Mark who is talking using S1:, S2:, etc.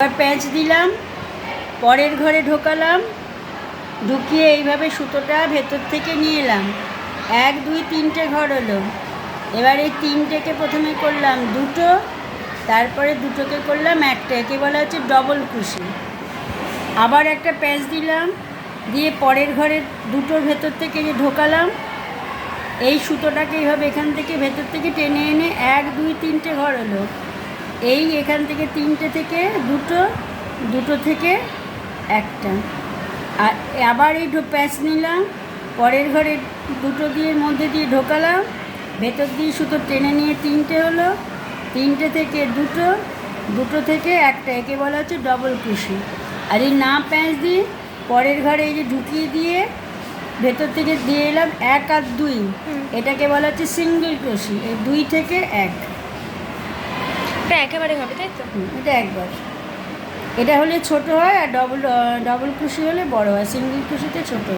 S1: প্যাঁচ দিলাম, পরের ঘরে ঢোকালাম, ঢুকিয়ে এইভাবে সুতোটা ভেতর থেকে নিয়ে এলাম। এক, দুই, তিনটে ঘর হলো। এবার এই তিনটেকে প্রথমে করলাম দুটো, তারপরে দুটোকে করলাম একটা, একে বলা হচ্ছে ডবল কুশি। আবার একটা প্যাঁচ দিলাম, দিয়ে পরের ঘরের দুটোর ভেতর থেকে যে ঢোকালাম, এই সুতোটাকে এইভাবে এখান থেকে ভেতর থেকে টেনে এনে এক, দুই, তিনটে ঘর হলো। এই এখান থেকে তিনটে থেকে দুটো দুটো থেকে একটা। আর আবার এই ঢো- প্যাঁচ নিলাম পরের ঘরে দুটো দিয়ে মধ্যে দিয়ে ঢোকালাম ভেতর দিয়ে সুতো টেনে নিয়ে তিনটে হলো তিনটে থেকে দুটো দুটো থেকে একটা একে বলা হচ্ছে ডবল কুশি আর এই না প্যাঁচ দিই পরের ঘরে এই যে ঢুকিয়ে দিয়ে ভেতর থেকে দিয়ে এলাম এক আর দুই। এটাকে বলা হচ্ছে সিঙ্গেল ক্রোশি এই দুই থেকে এক।
S2: এটা একেবারে হবে, তাই তো?
S1: এটা একবার। এটা হলে ছোট হয় আর ডবল ডবল খুশি হলে বড় হয় সিঙ্গেল খুশিতে ছোট